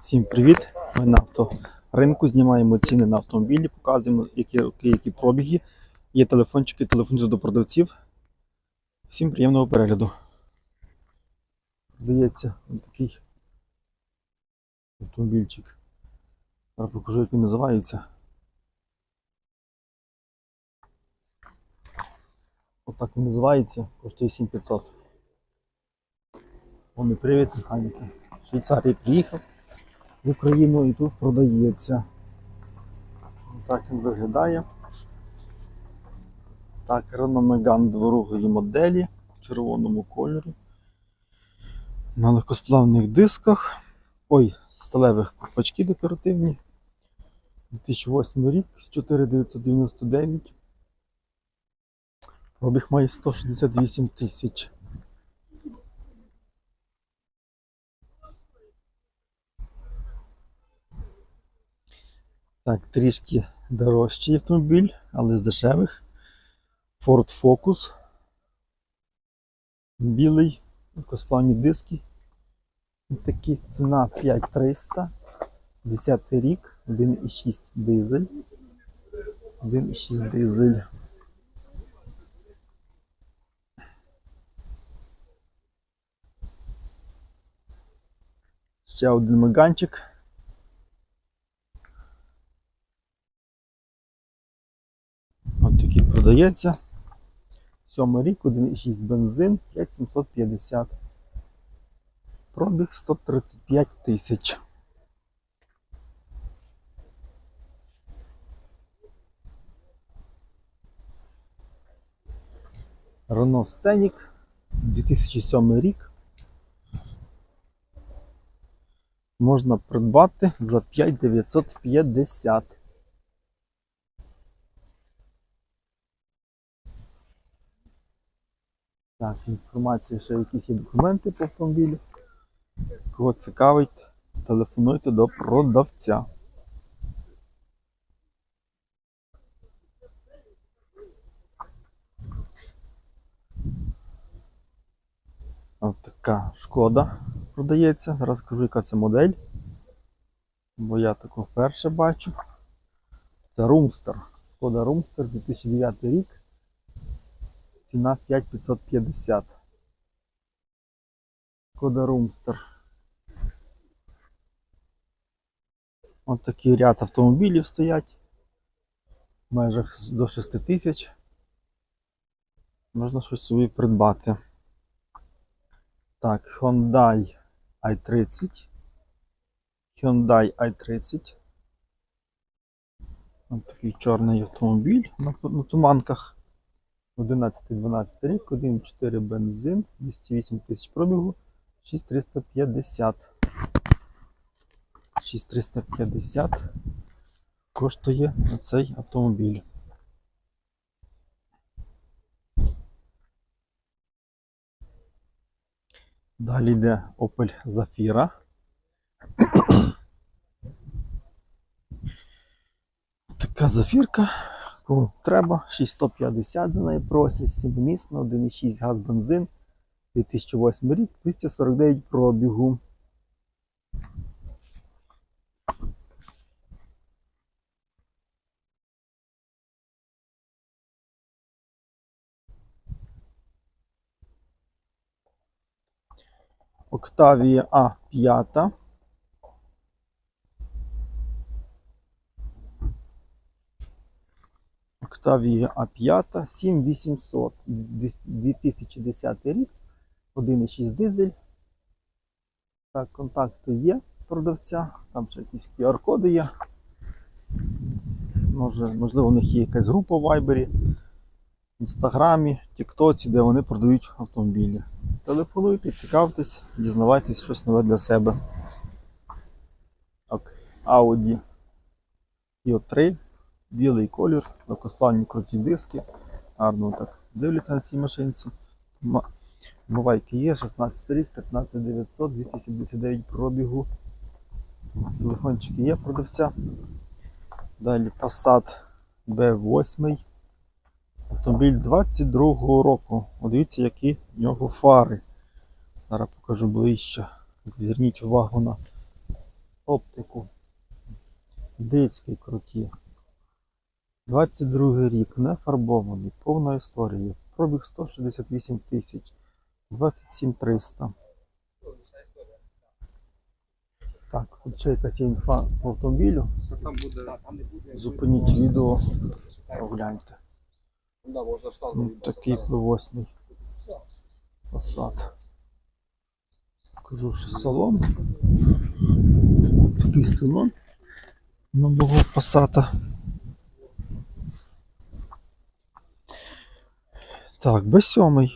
Всім привіт! Ми на авторинку знімаємо ціни на автомобілі, показуємо, які роки, які пробіги. Є телефончики, телефонуйте до продавців. Всім приємного перегляду. Здається, ось такий автомобільчик. Зараз покажу, як він називається. Отак він називається, коштує 7500. Вони привіт, механіки. З Швейцарії приїхав в Україну і тут продається. Так він виглядає. Так, Renault Megane дворогої моделі в червоному кольорі. На легкосплавних дисках. Ой, сталевих ковпачки декоративні. 2008 рік з 4999. Пробіг має 168 тисяч. Так, трішки дорожчий автомобіль, але з дешевих. Ford Focus. Білий, косплавні диски. Такі ціна 5300. 10 рік, 1,6 дизель. 1,6 дизель. Ще один меганчик. Ось такий продається. Сьомий рік, 1,6 бензин, 5750. Пробіг 135 тисяч. Renault Scenic, 2007 рік. Можна придбати за 5950. Так, інформація, ще якісь є документи по автомобілю. Кого цікавить, телефонуйте до продавця. Ось така шкода продається. Зараз скажу, яка це модель. Бо я таку вперше бачу. Це Румстер. Шкода Румстер 2009 рік. Ціна 5550. Шкода Румстер. Ось такий ряд автомобілів стоять. В межах до 6 тисяч. Можна щось собі придбати. Так, Hyundai i30. Hyundai i30. Ось такий чорний автомобіль на, на туманках. 11-12 рік, 1,4 бензин, 208 тисяч пробігу, 6350. 6350 коштує цей автомобіль. Далі йде Opel Zafira. Така зафірка. Кому треба, 6150 за неї просять, 7-місна, 1,6 газ бензин, 2008 рік, 249 пробігу. Octavia A5. Octavia A5 7800 2010 рік, 1,6 дизель. Так, контакти є продавця, там ще якісь QR-коди є. Може, можливо, у них є якась група в Viber, Інстаграмі, Тіктоці, де вони продають автомобілі. Телефонуйте, цікавтесь, дізнавайтесь щось нове для себе. Так, Audi Q3, білий колір, легкосплавні круті диски. Гарно так дивляться на цій машинці. Ма- Бувайки є, 16 рік, 15900, 279 пробігу. Телефончики є продавця. Далі Passat B8. Автомобіль 22-го року. Дивіться, які в нього фари. Зараз покажу ближче. Зверніть увагу на оптику. Дицькі круті. 22 рік, не фарбований, повна історія. Пробіг 168 тисяч, 27 300. Так, тут ще якась інфа по автомобілю. Там буде Зупиніть відео, огляньте. Да, можна штангу Ну, такий зараз. P8 Passat. Кажу, що салон. Такий салон нового Passat. Так, B7.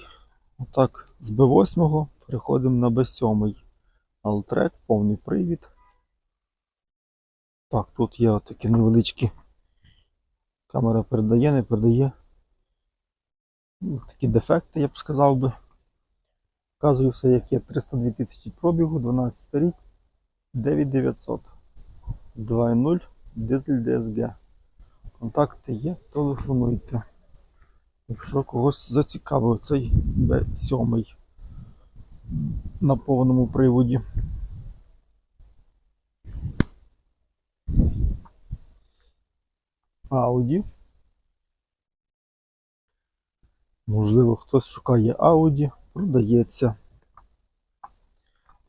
Отак, з B8 переходимо на B7. Алтрек, повний привід. Так, тут є такі невеличкі. Камера передає, не передає. Ну, Такі дефекти, я б сказав би. Вказую все, як є. 302 тисячі пробігу, 12 рік, 9900. 2.0, дизель DSG. Контакти є, телефонуйте. Якщо когось зацікавив цей B7 на повному приводі. Audi. Можливо, хтось шукає Audi, продається.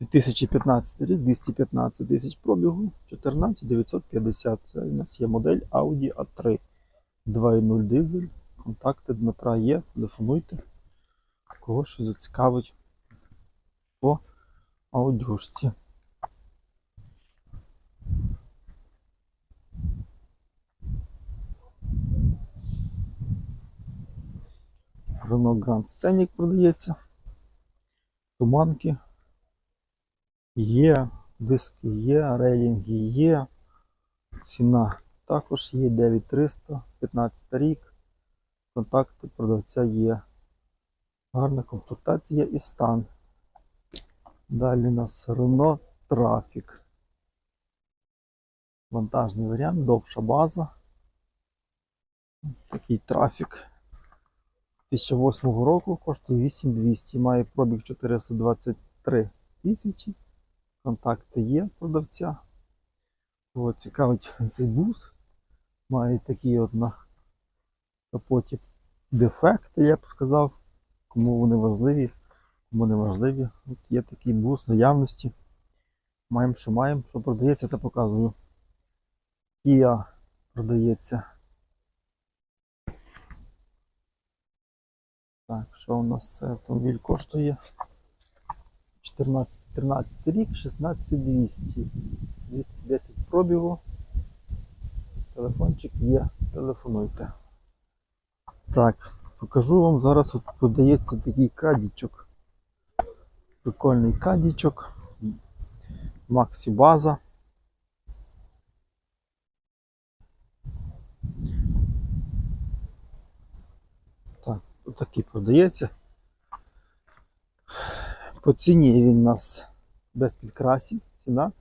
2015 рік, 215 тисяч пробігу, 14 950. У нас є модель Audi A3 2.0 дизель. Контакти Дмитра є, телефонуйте. Кого що зацікавить по аудюшці. Renault Grand Scenic продається. Туманки є, диски є, рейлінги є. Ціна також є 9300, 15 рік. Контакти продавця є. Гарна комплектація і стан. Далі у нас Renault Traffic. Вантажний варіант, довша база. Такий трафік. 2008 року коштує 8200, має пробіг 423 тисячі. Контакти є продавця. Кого цікавить цей бус. Має такі от на капоті дефекти, я б сказав. Кому вони важливі, кому не важливі. От є такий бус наявності. Маємо, що маємо, що продається, то показую. Kia продається. Так, що у нас автомобіль коштує? 14, 13 рік, 16200. 210 пробігу. Телефончик є, телефонуйте. Так, покажу вам зараз от продається такий кадічок. Прикольний кадічок. Максі база. Так, отакий продається. По ціні він у нас без підкрасів, ціна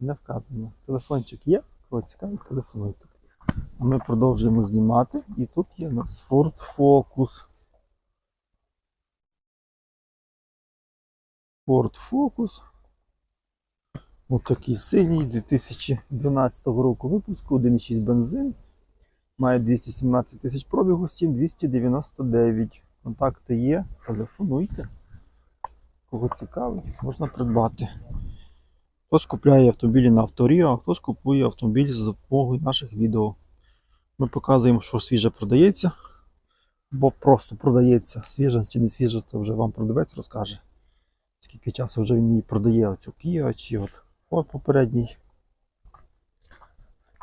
не вказана. Телефончик є, кого цікавить, телефонуйте. А ми продовжуємо знімати. І тут є у нас Ford Focus. Ford Focus. Ось такий синій 2012 року випуску, 1,6 бензин. Має 217 тисяч пробігу, 7299. Контакти є, телефонуйте. Кого цікавить, можна придбати. Хтось купляє автомобілі на авторіо, а хтось купує автомобіль за допомогою наших відео. Ми показуємо, що свіже продається, бо просто продається свіже чи не свіже, то вже вам продавець розкаже. Скільки часу вже він її продає, оцю Kia чи от Ford попередній.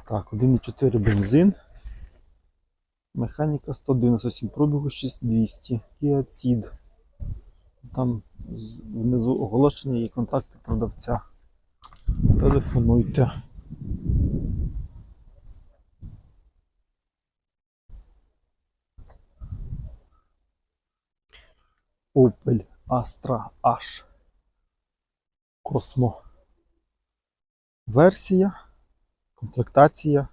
Так, 1,4 бензин. Механіка 197 пробігу 6200. Kia Ceed. Там внизу оголошення і контакти продавця. Телефонуйте. Opel Astra H. Космо. Версія. Комплектація.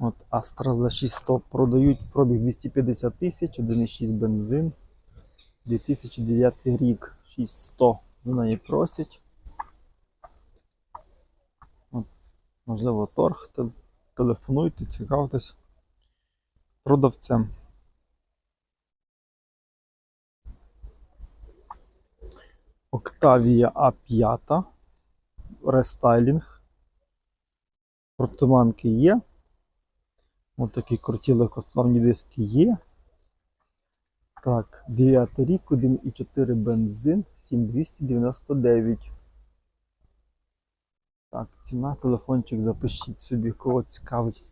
От Astra за 600 продають пробіг 250 тисяч, 1,6 бензин. 2009 рік 6100 за неї просять. Можливо, торг. Те- Телефонуйте, цікавтесь продавцем. Octavia A5. Рестайлінг. Протуманки є. Ось такі круті легкосплавні диски є. Так, 9 рік, 1,4 бензин, 7299. Так, ціна, телефончик запишіть собі, кого цікавить.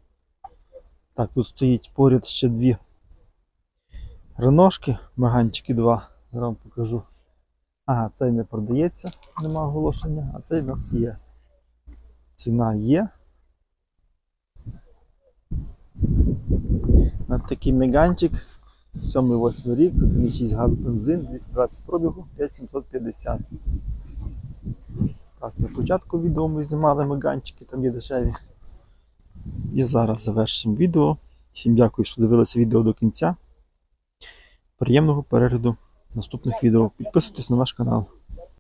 Так, тут стоїть поряд ще дві реношки, меганчики 2. Зараз вам покажу. Ага, цей не продається, нема оголошення, а цей у нас є. Ціна є. Ось такий меганчик. 7-8 рік, 1,6 газ бензин, 220 пробігу, 5750. Так, на початку відео ми знімали меганчики, там є дешеві. І зараз завершимо відео. Всім дякую, що дивилися відео до кінця. Приємного перегляду наступних відео. Підписуйтесь на наш канал.